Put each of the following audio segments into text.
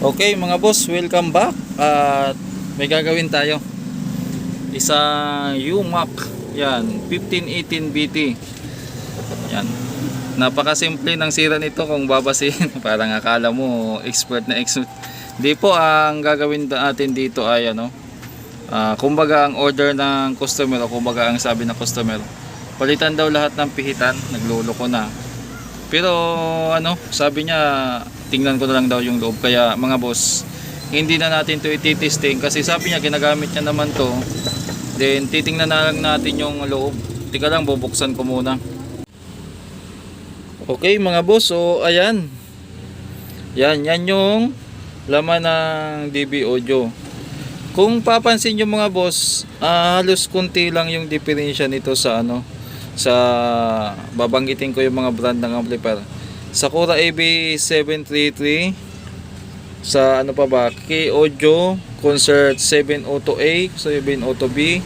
Okay mga boss, welcome back. At may gagawin tayo. Isang UMAC yan, 1518 BT yan. Napakasimple ng sira nito kung babasin. Parang akala mo expert na expert di po ang gagawin natin dito ay ano ah, kumbaga ang order ng customer o kumbaga ang sabi ng customer palitan daw lahat ng pihitan nagluloko na. Pero ano, sabi niya tingnan ko na lang daw yung loob. Kaya mga boss, hindi na natin to ititesting kasi sabi niya ginagamit niya naman to. Then titingnan na lang natin yung loob. Tika lang, bubuksan ko muna. Okay mga boss, so ayan. Yan, yan yung laman ng DB Audio. Kung papansin nyo mga boss, ah, halos kunti lang yung diferensya nito sa ano, sa babanggitin ko yung mga brand ng amplifier. Sakura AB733 sa ano pa ba? K Audio Concert 702A, 702B.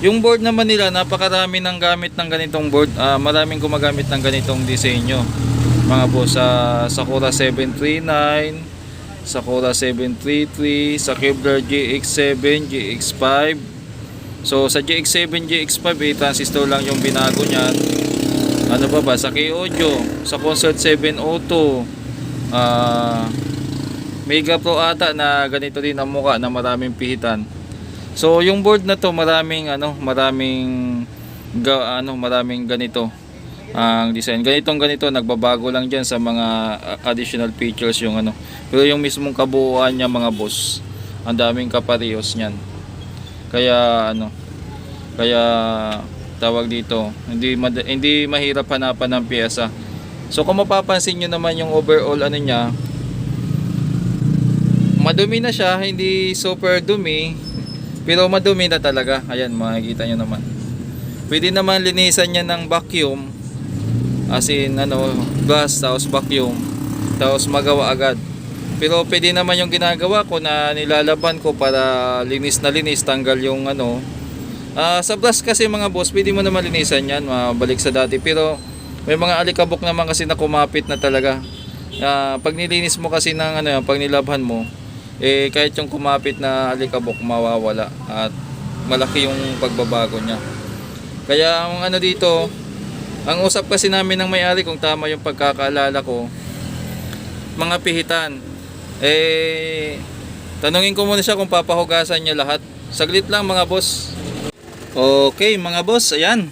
Yung board naman nila, napakarami ng gamit ng ganitong board. Ah, maraming gumagamit ng ganitong disenyo. Mga boss, sa Sakura 739, Sakura 733, sa Kevlar GX7, GX5, So sa GX7, GX5 eh, transistor lang yung binago niyan. Ano ba ba? Sa K-Audio, sa Concert 702, ah Mega Pro ata na ganito din ang mukha na maraming pihitan. So yung board na to maraming ano, maraming ga, ano, maraming ganito ang design. Ganitong ganito nagbabago lang diyan sa mga ah, additional features yung ano. Pero yung mismong kabuuan niya mga boss, ang daming kaparehos niyan. Kaya ano, kaya tawag dito, hindi hindi mahirap hanapan ng piyesa. So kung mapapansin niyo naman yung overall ano niya, madumi na siya, hindi super dumi, pero madumi na talaga. Ayan, makikita niyo naman. Pwede naman linisan niya ng vacuum, as in ano, gas, tapos vacuum, tapos magawa agad. Pero pwede naman yung ginagawa ko na nilalaban ko para linis na linis, tanggal yung ano. Ah, sa brush kasi mga boss, pwede mo naman linisan yan, mabalik sa dati. Pero may mga alikabok naman kasi na kumapit na talaga. Ah, pag nilinis mo kasi ng ano, yan, pag nilabhan mo, eh kahit yung kumapit na alikabok mawawala at malaki yung pagbabago niya. Kaya ang ano dito, ang usap kasi namin ng may-ari kung tama yung pagkakaalala ko, mga pihitan. Eh, tanungin ko muna siya kung papahugasan niya lahat. Saglit lang mga boss. Okay mga boss, ayan.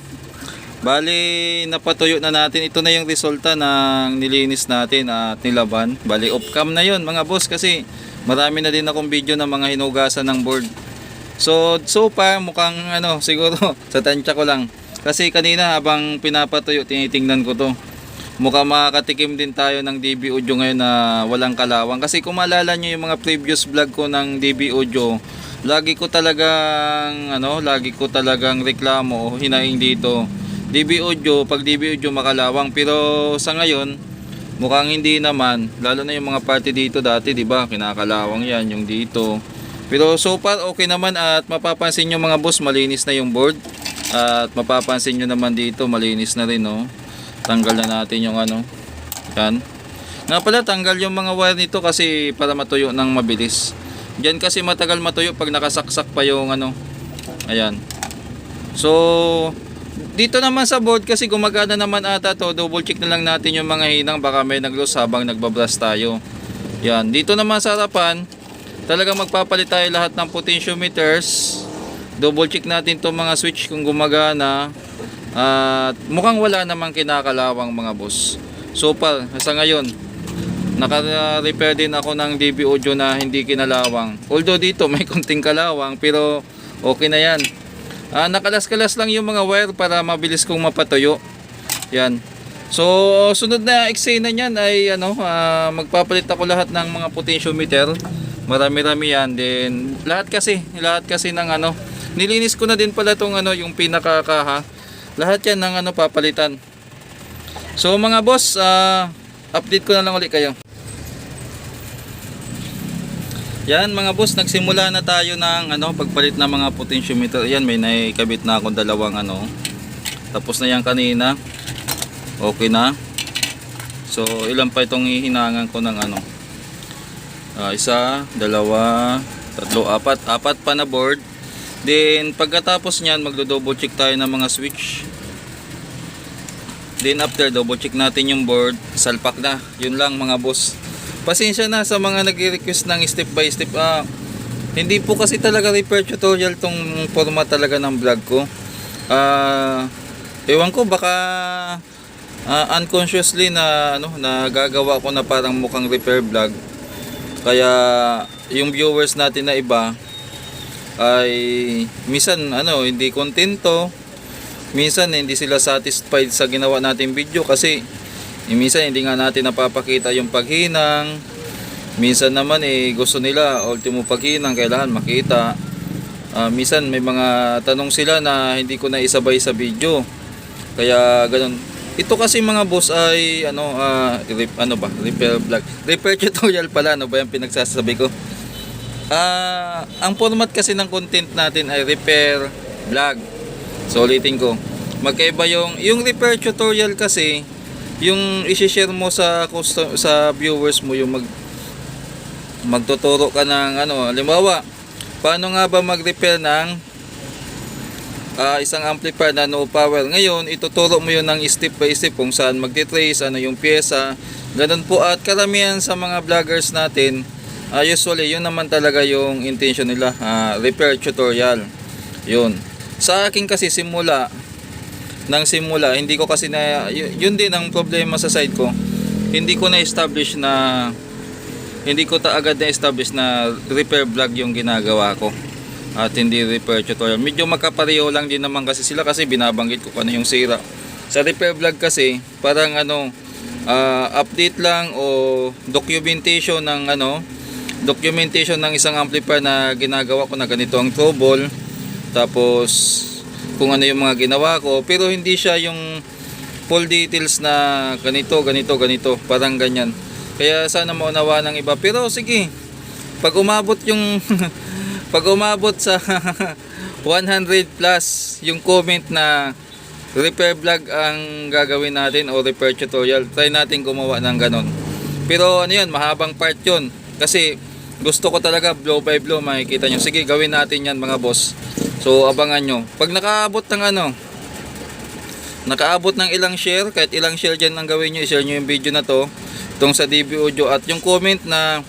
Bali, napatuyo na natin. Ito na yung resulta ng nilinis natin at nilaban. Bali, off-cam na yon mga boss kasi marami na din akong video ng mga hinugasan ng board. So, so far, mukhang ano, siguro sa tansya ko lang. Kasi kanina habang pinapatuyo, tinitingnan ko to. Mukhang makakatikim din tayo ng DB Audio ngayon na walang kalawang. Kasi kung maalala nyo yung mga previous vlog ko ng DB Audio, lagi ko talagang, ano, lagi ko talagang reklamo, hinaing dito. DB Audio, pag DB Audio makalawang. Pero sa ngayon, mukhang hindi naman. Lalo na yung mga party dito dati, di ba? Kinakalawang yan, yung dito. Pero so far, okay naman at mapapansin nyo mga boss, malinis na yung board. At mapapansin nyo naman dito, malinis na rin, no? Tanggal na natin yung ano. Yan. Nga pala, tanggal yung mga wire nito kasi para matuyo ng mabilis. Diyan kasi matagal matuyo pag nakasaksak pa yung ano. Ayan. So, dito naman sa board kasi gumagana naman ata to. Double check na lang natin yung mga hinang baka may nag-loose habang nagbabras tayo. Yan. Dito naman sa harapan, talagang magpapalit tayo lahat ng potentiometers. Double check natin to mga switch kung gumagana. At mukhang wala namang kinakalawang mga boss. So far, sa ngayon, naka-repair din ako ng DB Audio na hindi kinalawang. Although dito may konting kalawang pero okay na yan. Ah, nakalas-kalas lang yung mga wire para mabilis kong mapatuyo. Yan. So, sunod na eksena niyan ay ano, ah, magpapalit ako lahat ng mga potentiometer. Marami-rami yan. Then, lahat kasi, lahat kasi ng ano, nilinis ko na din pala tong ano, yung pinakakaha. Lahat yan ng ano, papalitan. So, mga boss, ah, update ko na lang ulit kayo. Yan mga boss, nagsimula na tayo ng ano, pagpalit ng mga potentiometer. Yan, may naikabit na akong dalawang ano. Tapos na yan kanina. Okay na. So, ilan pa itong hihinangan ko ng ano. Ah, isa, dalawa, tatlo, apat. Apat pa na board. Then, pagkatapos niyan, magdo-double check tayo ng mga switch. Then after, double check natin yung board. Salpak na. Yun lang mga boss. Pasensya na sa mga nag-request ng step by step. Ah, hindi po kasi talaga repair tutorial tong format talaga ng vlog ko. Ah, ewan ko baka ah, unconsciously na ano nagagawa ko na parang mukhang repair vlog. Kaya yung viewers natin na iba ay minsan ano hindi kontento. Minsan hindi sila satisfied sa ginawa nating video kasi eh, minsan hindi nga natin napapakita yung paghinang. Minsan naman eh gusto nila ultimo paghinang kailangan makita. Ah, minsan may mga tanong sila na hindi ko na isabay sa video. Kaya ganun. Ito kasi mga boss ay ano ah, rep, ano ba? Repair vlog. Repair tutorial pala ano ba yung pinagsasabi ko? Ah, ang format kasi ng content natin ay repair vlog. So ulitin ko. Magkaiba yung yung repair tutorial kasi yung i-share mo sa custom, sa viewers mo yung mag magtuturo ka ng ano, halimbawa, paano nga ba mag-repair ng ah, isang amplifier na no power. Ngayon, ituturo mo yun ng step by step kung saan magti-trace, ano yung pyesa. Ganun po at karamihan sa mga vloggers natin, ah, usually yun naman talaga yung intention nila, ah, repair tutorial. Yun. Sa akin kasi simula, ng simula, hindi ko kasi na, yun din ang problema sa side ko. Hindi ko na-establish na, hindi ko ta agad na-establish na repair vlog yung ginagawa ko. At hindi repair tutorial. Medyo magkapareho lang din naman kasi sila kasi binabanggit ko kung ano yung sira. Sa repair vlog kasi, parang ano, ah, update lang o documentation ng ano, documentation ng isang amplifier na ginagawa ko na ganito ang trouble. Tapos, kung ano yung mga ginawa ko. Pero hindi siya yung full details na ganito, ganito, ganito. Parang ganyan. Kaya sana maunawa ng iba. Pero sige, pag umabot yung pag umabot sa 100 plus yung comment na repair vlog ang gagawin natin o repair tutorial, try natin gumawa ng ganon. Pero ano yun, mahabang part yun. Kasi gusto ko talaga blow by blow makikita nyo. Sige, gawin natin yan mga boss. So abangan nyo. Pag nakaabot ng ano, nakaabot ng ilang share, kahit ilang share dyan ang gawin nyo, i-share nyo yung video na to, itong sa DB Audio at yung comment na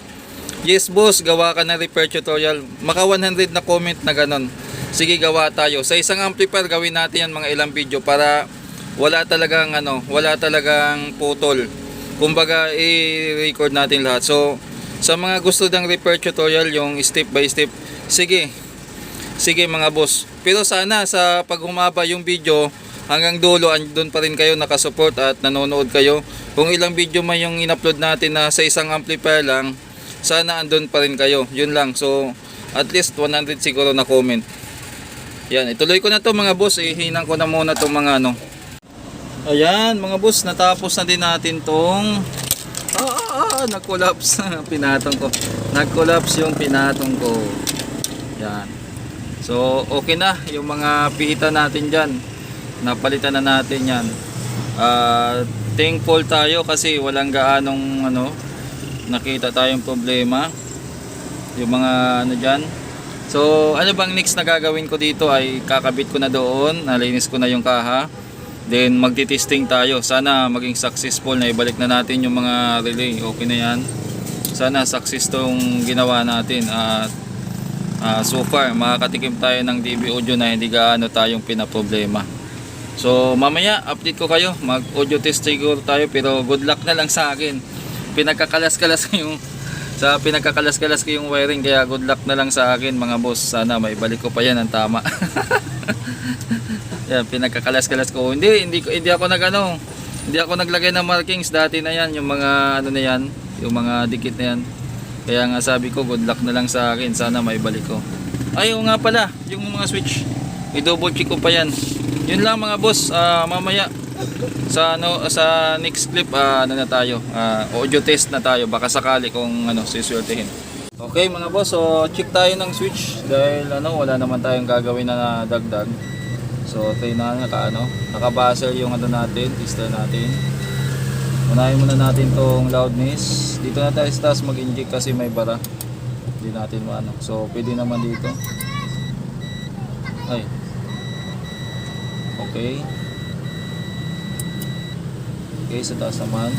Yes boss, gawa ka na repair tutorial. Maka 100 na comment na ganon. Sige gawa tayo. Sa isang amplifier gawin natin yan mga ilang video para wala talagang ano, wala talagang putol. Kumbaga i-record natin lahat. So sa mga gusto ng repair tutorial yung step by step, sige. Sige mga boss. Pero sana sa pag humaba yung video hanggang dulo andun pa rin kayo nakasupport at nanonood kayo. Kung ilang video man yung in-upload natin na sa isang amplifier lang, sana andun pa rin kayo. Yun lang. So, at least 100 siguro na comment. Yan, ituloy ko na to mga boss. Ihinang ko na muna tong mga ano. Ayan, mga boss, natapos na din natin tong ah, ah, ah, nag-collapse pinatong ko. Nag-collapse yung pinatong ko. Yan. So, okay na yung mga pihita natin diyan. Napalitan na natin 'yan. Ah, thankful tayo kasi walang gaanong ano nakita tayong problema. Yung mga ano dyan. So ano bang next na gagawin ko dito ay kakabit ko na doon nalinis ko na yung kaha. Then magti-testing tayo. Sana maging successful na ibalik na natin yung mga relay. Okay na yan. Sana success tong ginawa natin at ah, so far makakatikim tayo ng DB audio na hindi gaano tayong pinaproblema So mamaya update ko kayo, mag audio test siguro tayo pero good luck na lang sa akin. Pinagkakalas-kalas yung sa pinagkakalas-kalas ko yung wiring kaya good luck na lang sa akin mga boss. Sana maibalik ko pa yan ng tama. yan, pinagkakalas-kalas ko. Hindi, hindi hindi ako nagano. Hindi ako naglagay ng markings dati na yan, yung mga ano na yan, yung mga dikit na yan. Kaya nga sabi ko good luck na lang sa akin. Sana maibalik ko. Ay, oo nga pala, yung mga switch. I-double check ko pa yan. Yun lang mga boss, ah, mamaya sa ano sa next clip ah, ano na tayo, ah, audio test na tayo baka sakali kung ano siswertehin. Okay mga boss, so check tayo ng switch dahil ano wala naman tayong gagawin na dagdag. So try na naka ano, naka-buzzer yung ano natin, tester natin. Unahin muna natin tong loudness. Dito na tayo sa taas mag-inject kasi may bara. Hindi natin maano. So, pwede naman dito. Ay. Okay. Okay, sa taas naman.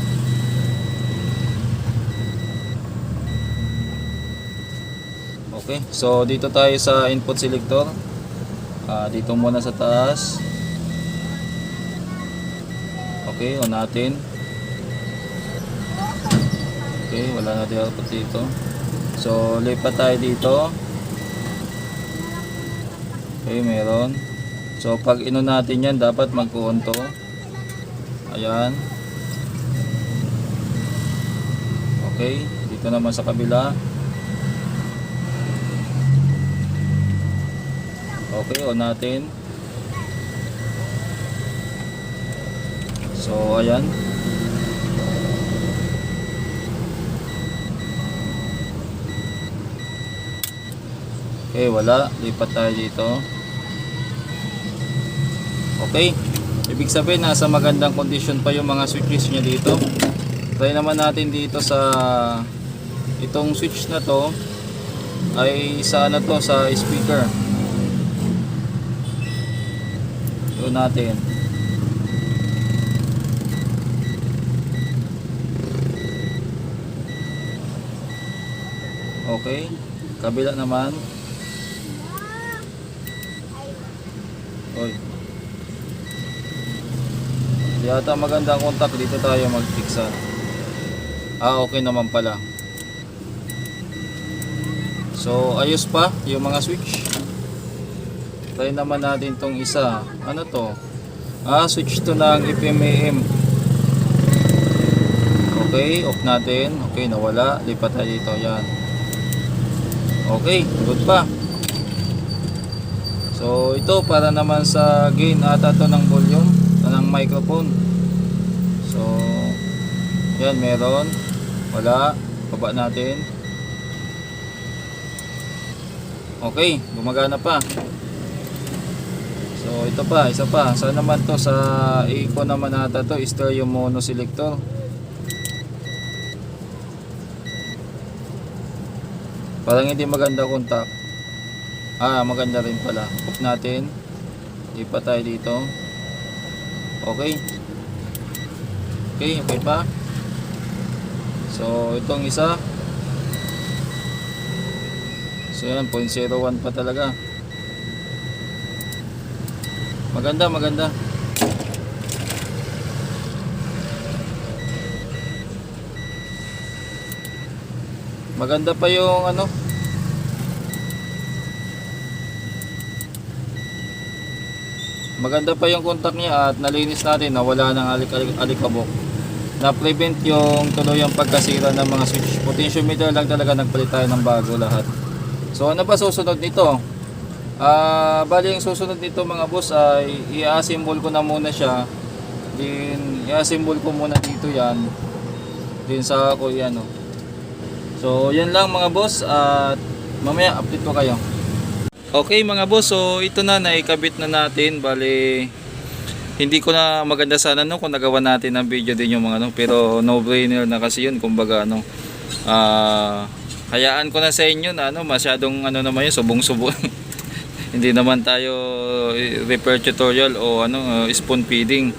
Okay, so dito tayo sa input selector. Ah, dito muna sa taas. Okay, on natin. Okay, wala na tayo dito. So, lipat tayo dito. Okay, meron. So, pag ino natin yan, dapat mag-on to. Ayan. Okay, dito naman sa kabila. Okay, on natin. So, ayan. Okay, wala. Lipat tayo dito. Okay. Ibig sabihin, nasa magandang condition pa yung mga switches niya dito. Try naman natin dito sa itong switch na to ay sa ano to sa speaker. Yun natin. Okay. Kabila naman. Yata magandang contact dito tayo mag-fixa. Ah, okay naman pala. So, ayos pa yung mga switch. Try naman natin tong isa. Ano to? Ah, switch to ng FMAM. Okay, off natin. Okay, nawala. Lipat tayo dito. Yan. Okay, good pa. So, ito para naman sa gain ata to ng volume ng microphone. So, yan meron. Wala. Baba natin. Okay, gumagana pa. So, ito pa, isa pa. Saan naman to sa eco naman ata to, stereo mono selector. Parang hindi maganda kontak. Ah, maganda rin pala. Off natin. Lipat tayo dito. Okay. Okay, okay pa. So, itong isa. So, yan, 0.01 pa talaga. Maganda, maganda. Maganda pa yung ano. Maganda pa yung contact niya at nalinis natin na wala nang alik alik alikabok. Na-prevent yung tuluyang pagkasira ng mga switch. Potentiometer lang talaga nagpalit tayo ng bago lahat. So ano ba susunod nito? Ah, bali yung susunod nito mga boss ay i-assemble ko na muna siya. Din i-assemble ko muna dito 'yan. Din sa ako 'yan oh. So, yan lang mga boss at mamaya update ko kayo. Okay mga boss, so ito na naikabit na natin. Bali hindi ko na maganda sana no kung nagawa natin ng video din yung mga no, pero no brainer na kasi yun kumbaga ano. Ah, hayaan ko na sa inyo na ano, masyadong ano naman yun, subong-subong. hindi naman tayo eh, repair tutorial o ano, uh, spoon feeding.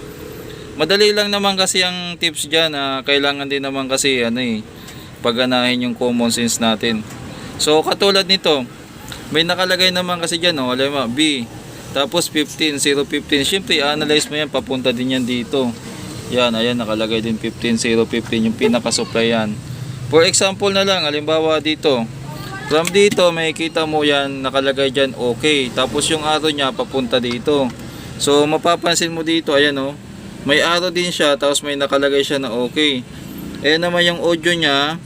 Madali lang naman kasi ang tips diyan, ah, kailangan din naman kasi ano eh pagganahin yung common sense natin. So katulad nito, may nakalagay naman kasi diyan, oh, alam mo, B. Tapos 15, 015. Siyempre, analyze mo yan, papunta din yan dito. Yan, ayan, nakalagay din 15, 015, yung pinaka-supply yan. For example na lang, halimbawa dito, from dito, may kita mo yan, nakalagay dyan, okay. Tapos yung arrow niya, papunta dito. So, mapapansin mo dito, ayan oh, may arrow din siya, tapos may nakalagay siya na okay. Ayan naman yung audio niya,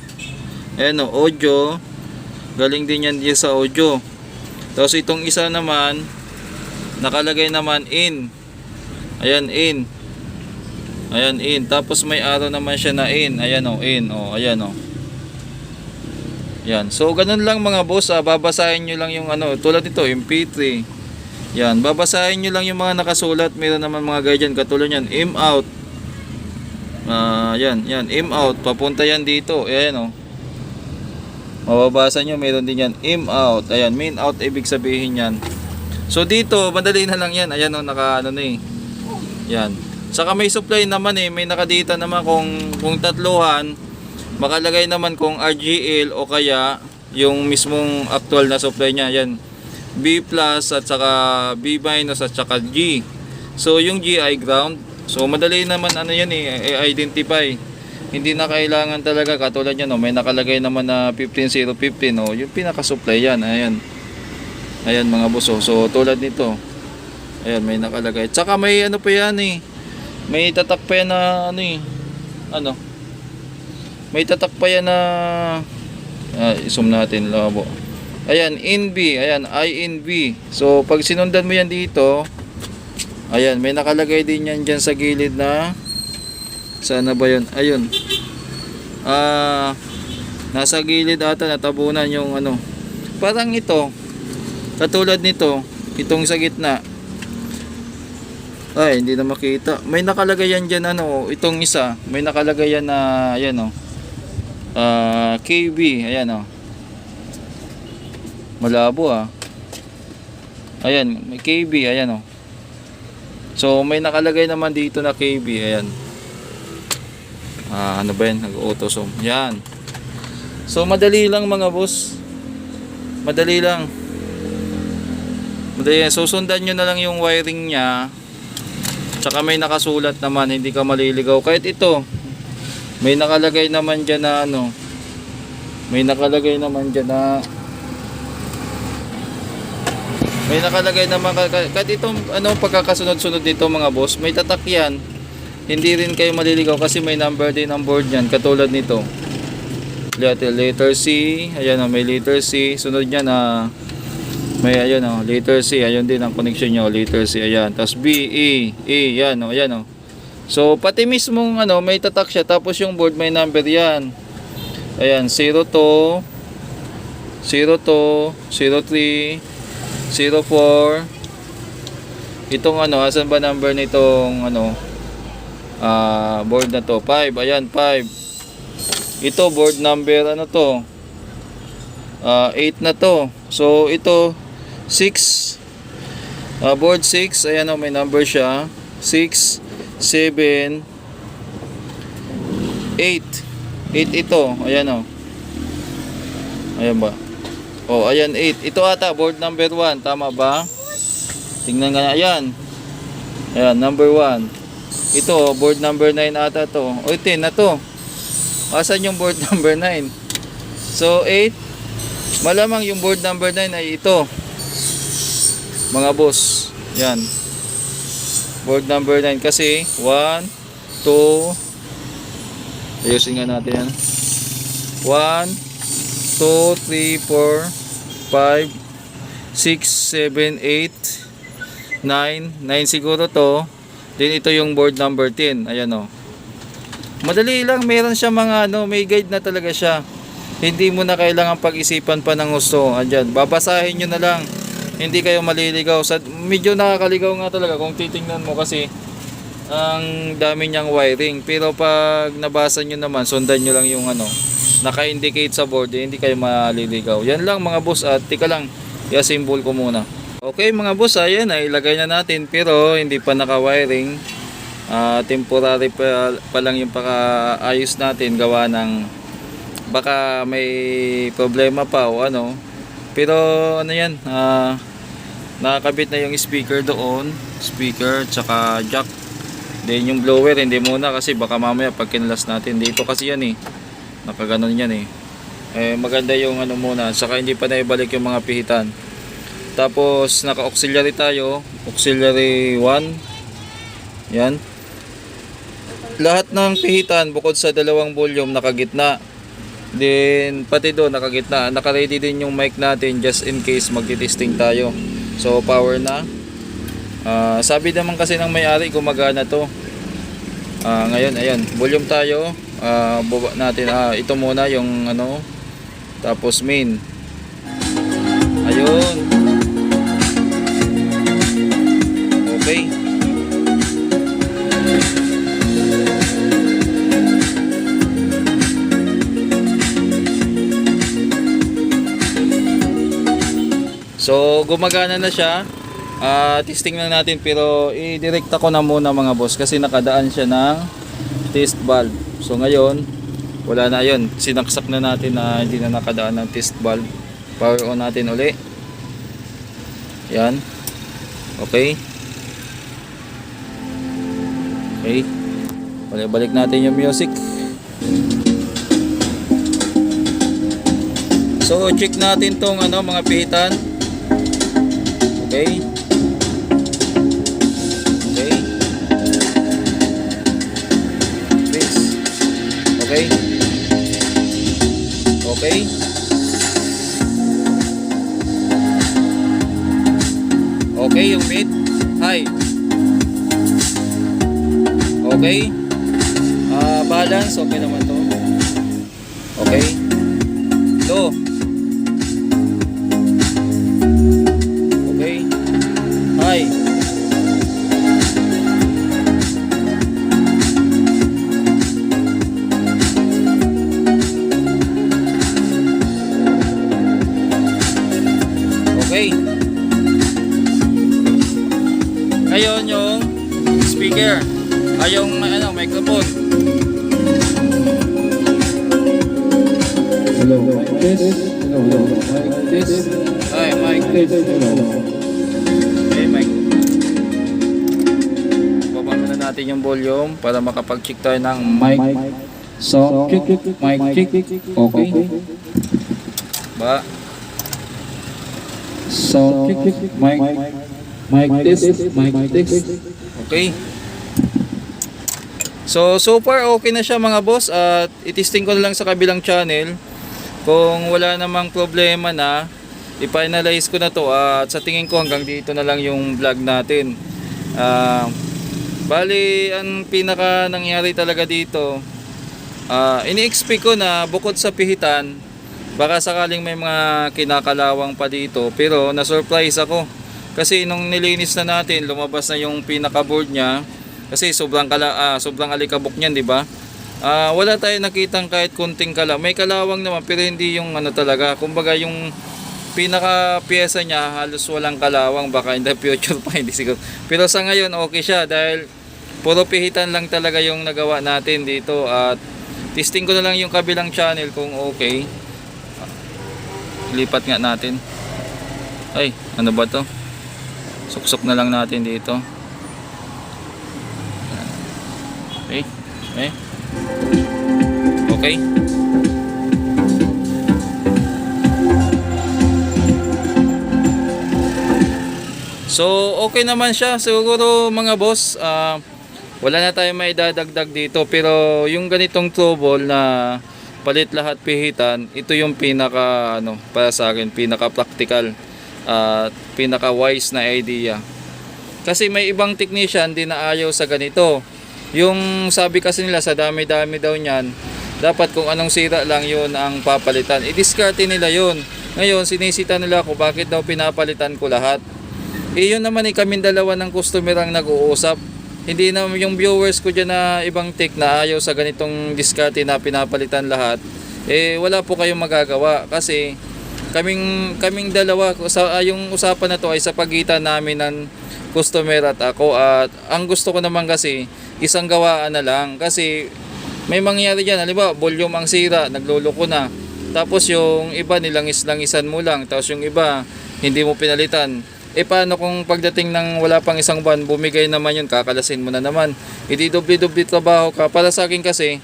ayan oh, audio, galing din yan sa audio. Tapos itong isa naman, nakalagay naman in. Ayan, in. Ayan, in. Tapos may arrow naman siya na in. Ayan o, in. O, ayan o. Yan. So, ganun lang mga boss. Ah, babasahin nyo lang yung ano. Tulad nito, MP3. Yan. Babasahin nyo lang yung mga nakasulat. Meron naman mga guide. Katulad yan, aim out. Ah, yan, yan. Aim out. Papunta yan dito. Ayan, oh. Mababasa nyo, meron din yan. Aim out. Ayan, main out, ibig sabihin yan. So, dito, madali na lang yan. Ayan, oh, naka, ano na eh. Yan. Saka may supply naman eh. May nakadita naman kung, kung tatluhan. Makalagay naman kung RGL o kaya yung mismong actual na supply niya. Yan. B plus at saka B minus at saka G. So, yung G ay ground. So, madali naman ano yan eh, i-identify. Hindi na kailangan talaga katulad yan, no, may nakalagay naman na 15015, no, yung pinaka-supply yan, ayan. Ayan mga buso. So, tulad nito. Ayan, may nakalagay. Tsaka may ano pa yan eh. May tatak pa yan na ano eh. Ano? May tatak pa yan na ah, isum natin labo. Ayan, in B. Ayan, I in B. So, pag sinundan mo yan dito, ayan, may nakalagay din yan dyan sa gilid na sana ba yun? Ayun. Ah, nasa gilid ata natabunan yung ano. Parang ito. Katulad nito, itong sa gitna. Ay, hindi na makita. May nakalagay yan dyan ano, itong isa. May nakalagay yan na, ayan o. Ah, KB, ayan o. Malabo ah. Ayan, may KB, ayan o. So, may nakalagay naman dito na KB, ayan. Ah, ano ba yan? Nag-auto zoom. Yan. So, madali lang mga boss. Madali lang. Madali lang. Susundan nyo na lang yung wiring niya. Tsaka may nakasulat naman. Hindi ka maliligaw. Kahit ito. May nakalagay naman dyan na ano. May nakalagay naman dyan na may nakalagay naman ka- kahit itong ano pagkakasunod-sunod dito mga boss, may tatak yan hindi rin kayo maliligaw kasi may number din ang board niyan katulad nito. Letter, C ayan o may letter C. Sunod niya na may ayan o letter C ayun din ang connection nyo letter C ayan. Tapos B, E, E yan o ayan o so pati mismong ano may tatak siya tapos yung board may number yan. Ayan 0 to 0 to 03 04 itong ano asan ba number nitong ano ah board na to. 5 ayan 5 ito board number ano to? Ah 8 na to. So ito 6 ah board 6 ayan oh, may number siya. 6 7 8 8 ito. Ayan oh. Ayan ba? Oh ayan 8 ito ata board number 1 tama ba? Tingnan nga ayan. Ayan number 1 ito, board number 9 ata to. O, 10 na to. Asan yung board number 9? So, 8. Malamang yung board number 9 ay ito. Mga boss. Yan. Board number 9 kasi 1, 2, ayusin nga natin yan. 1, 2, 3, 4, 5, 6, 7, 8, 9. 9 siguro to. Then ito yung board number 10. Ayan o. Madali lang. Meron siya mga ano, may guide na talaga siya. Hindi mo na kailangan pag-isipan pa ng gusto. Andyan. Babasahin nyo na lang. Hindi kayo maliligaw. Sa, medyo nakakaligaw nga talaga kung titingnan mo kasi ang dami niyang wiring. Pero pag nabasa nyo naman, sundan nyo lang yung ano, naka-indicate sa board, eh, hindi kayo maliligaw. Yan lang mga boss at tika lang, i-assemble ko muna. Okay mga boss, ayan ay ilagay na natin pero hindi pa naka-wiring. Ah, temporary pa, pa lang yung pakaayos natin gawa ng baka may problema pa o ano. Pero ano yan, ah, nakakabit na yung speaker doon, speaker tsaka jack. Then yung blower hindi muna kasi baka mamaya pag kinalas natin dito kasi yan eh. Nakaganon yan eh. Eh maganda yung ano muna, saka hindi pa naibalik yung mga pihitan. Tapos naka-auxiliary tayo, auxiliary 1. Yan. Lahat ng pihitan bukod sa dalawang volume nakagitna. Then pati doon nakagitna, naka-ready din yung mic natin just in case magti-testing tayo. So power na. Ah, sabi naman kasi ng may-ari gumagana to. Ah, ngayon ayan, volume tayo. Ah, baba natin. Ah, ito muna yung ano. Tapos main. Ayun. Gumagana na siya. Ah, testing lang natin pero i-directa ko na muna mga boss kasi nakadaan siya ng test valve. So ngayon, wala na 'yon. Sinaksak na natin na hindi na nakadaan ng test valve. Power on natin uli. Yan. Okay. Okay. Balik-balik natin yung music. So check natin tong ano mga pihitan. Okay. Okay. Fix. Okay. Okay. Okay, yung mid. High. Okay. Ah, balance okay naman to. Okay. Ano, microphone. Hello, mic test. Hello, hello, mic test. Ay, mic. Test, hello. Okay, mic. Baba muna natin yung volume para makapag-check tayo ng mic. Sound check, mic check. Okay. Ba? Sound check, mic. Mic test, mic test. Okay. So, so far okay na siya mga boss at itesting ko na lang sa kabilang channel. Kung wala namang problema na, i-finalize ko na to at sa tingin ko hanggang dito na lang yung vlog natin. Ah, bali, ang pinaka nangyari talaga dito, ah, ini-expect ko na bukod sa pihitan, baka sakaling may mga kinakalawang pa dito. Pero na-surprise ako. Kasi nung nilinis na natin, lumabas na yung pinaka-board niya. Kasi sobrang kala ah, sobrang alikabok niyan, 'di ba? Ah, wala tayong nakitang kahit kunting kala. May kalawang naman pero hindi yung ano talaga. Kumbaga yung pinaka pyesa niya halos walang kalawang baka in the future pa hindi siguro. Pero sa ngayon okay siya dahil puro pihitan lang talaga yung nagawa natin dito at testing ko na lang yung kabilang channel kung okay. Lipat nga natin. Ay, ano ba to? Suksok na lang natin dito. Okay. Okay. Okay. So, okay naman siya. Siguro mga boss, ah, wala na tayong may dadagdag dito. Pero yung ganitong trouble na palit lahat pihitan, ito yung pinaka, ano, para sa akin, pinaka practical at pinaka wise na idea. Kasi may ibang technician din na ayaw sa ganito. Yung sabi kasi nila sa dami-dami daw niyan, dapat kung anong sira lang yun ang papalitan. I-discard nila yun. Ngayon, sinisita nila ako bakit daw pinapalitan ko lahat. Eh yun naman eh, kaming dalawa ng customer ang nag-uusap. Hindi na yung viewers ko dyan na ibang tech na ayaw sa ganitong diskarte na pinapalitan lahat. Eh wala po kayong magagawa kasi kaming kaming dalawa sa ah, yung usapan na to ay sa pagitan namin ng customer at ako. At ang gusto ko naman kasi isang gawaan na lang. Kasi may mangyari diyan halimbawa volume ang sira nagluloko na. Tapos yung iba nilangis-langisan mo lang. Tapos yung iba hindi mo pinalitan. Eh paano kung pagdating ng wala pang isang buwan bumigay naman yun kakalasin mo na naman. Hindi doble-doble trabaho ka. Para sa akin kasi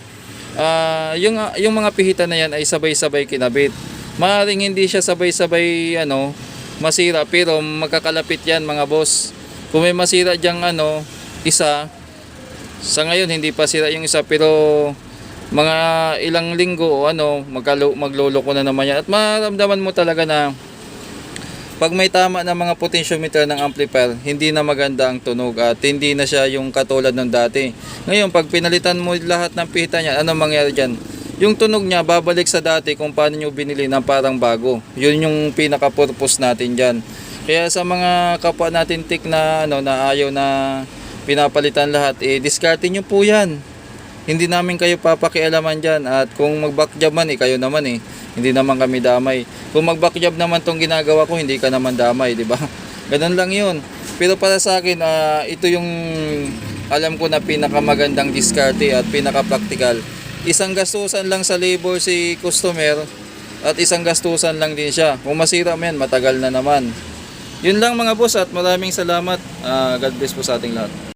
ah, yung yung mga pihitan na yan ay sabay-sabay kinabit Maaring hindi siya sabay-sabay ano, masira pero magkakalapit yan mga boss. Kung may masira diyang ano, isa, sa ngayon hindi pa sira yung isa pero mga ilang linggo o ano, magkalo, magloloko na naman yan. At maramdaman mo talaga na pag may tama na mga potentiometer ng amplifier, hindi na maganda ang tunog at hindi na siya yung katulad ng dati. Ngayon, pag pinalitan mo lahat ng pita niya, ano mangyari dyan? Yung tunog niya, babalik sa dati kung paano nyo binili ng parang bago. Yun yung pinaka-purpose natin dyan. Kaya sa mga kapwa natin tik na, ano, na ayaw na pinapalitan lahat, eh, discardin nyo po yan. Hindi namin kayo papakialaman dyan at kung mag-back job man, eh, kayo naman eh. Hindi naman kami damay. Kung mag-backjob naman tong ginagawa ko, hindi ka naman damay, di ba? Ganun lang yun. Pero para sa akin, ah, ito yung alam ko na pinakamagandang diskarte at pinaka-practical. Isang gastusan lang sa labor si customer at isang gastusan lang din siya. Kung masira mo yan, matagal na naman. Yun lang mga boss at maraming salamat. Ah, God bless po sa ating lahat.